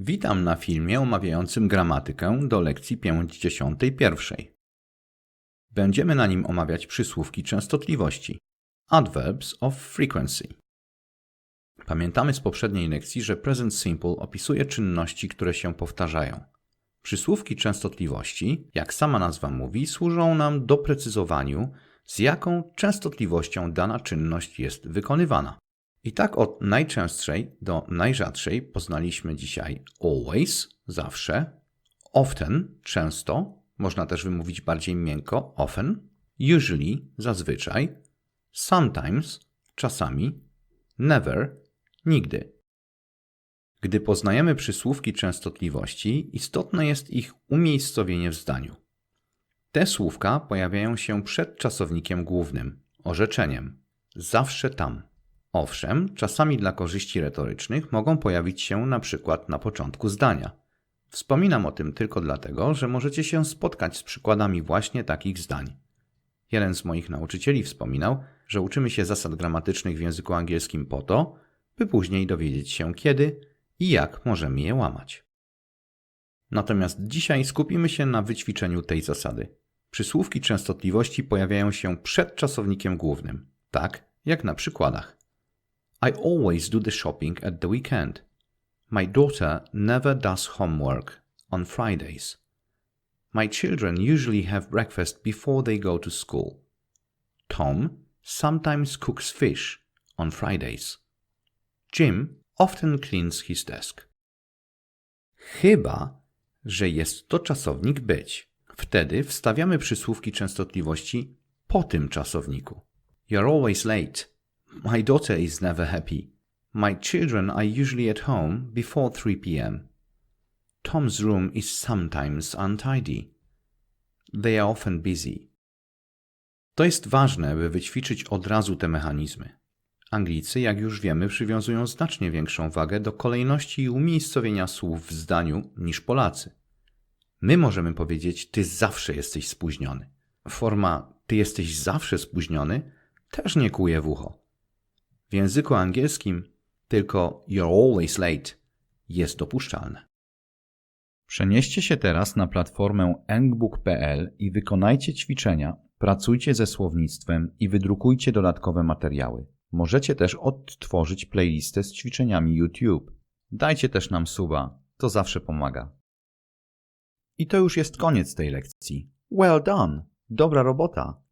Witam na filmie omawiającym gramatykę do lekcji 51. Będziemy na nim omawiać przysłówki częstotliwości adverbs of frequency. Pamiętamy z poprzedniej lekcji, że present simple opisuje czynności, które się powtarzają. Przysłówki częstotliwości, jak sama nazwa mówi, służą nam doprecyzowaniu, z jaką częstotliwością dana czynność jest wykonywana. I tak od najczęstszej do najrzadszej poznaliśmy dzisiaj always, zawsze, often, często, można też wymówić bardziej miękko, often, usually, zazwyczaj, sometimes, czasami, never, nigdy. Gdy poznajemy przysłówki częstotliwości, istotne jest ich umiejscowienie w zdaniu. Te słówka pojawiają się przed czasownikiem głównym, orzeczeniem, zawsze tam. Owszem, czasami dla korzyści retorycznych mogą pojawić się na przykład na początku zdania. Wspominam o tym tylko dlatego, że możecie się spotkać z przykładami właśnie takich zdań. Jeden z moich nauczycieli wspominał, że uczymy się zasad gramatycznych w języku angielskim po to, by później dowiedzieć się kiedy i jak możemy je łamać. Natomiast dzisiaj skupimy się na wyćwiczeniu tej zasady. Przysłówki częstotliwości pojawiają się przed czasownikiem głównym, tak jak na przykładach. I always do the shopping at the weekend. My daughter never does homework on Fridays. My children usually have breakfast before they go to school. Tom sometimes cooks fish on Fridays. Jim often cleans his desk. Chyba, że jest to czasownik być. Wtedy wstawiamy przysłówki częstotliwości po tym czasowniku. You're always late. My daughter is never happy. My children are usually at home before 3 p.m. Tom's room is sometimes untidy. They are often busy. To jest ważne, by wyćwiczyć od razu te mechanizmy. Anglicy, jak już wiemy, przywiązują znacznie większą wagę do kolejności i umiejscowienia słów w zdaniu niż Polacy. My możemy powiedzieć: Ty zawsze jesteś spóźniony. Forma Ty jesteś zawsze spóźniony też nie kuje w ucho. W języku angielskim tylko You're always late jest dopuszczalne. Przenieście się teraz na platformę engbook.pl i wykonajcie ćwiczenia, pracujcie ze słownictwem i wydrukujcie dodatkowe materiały. Możecie też odtworzyć playlistę z ćwiczeniami YouTube. Dajcie też nam suba, to zawsze pomaga. I to już jest koniec tej lekcji. Well done! Dobra robota!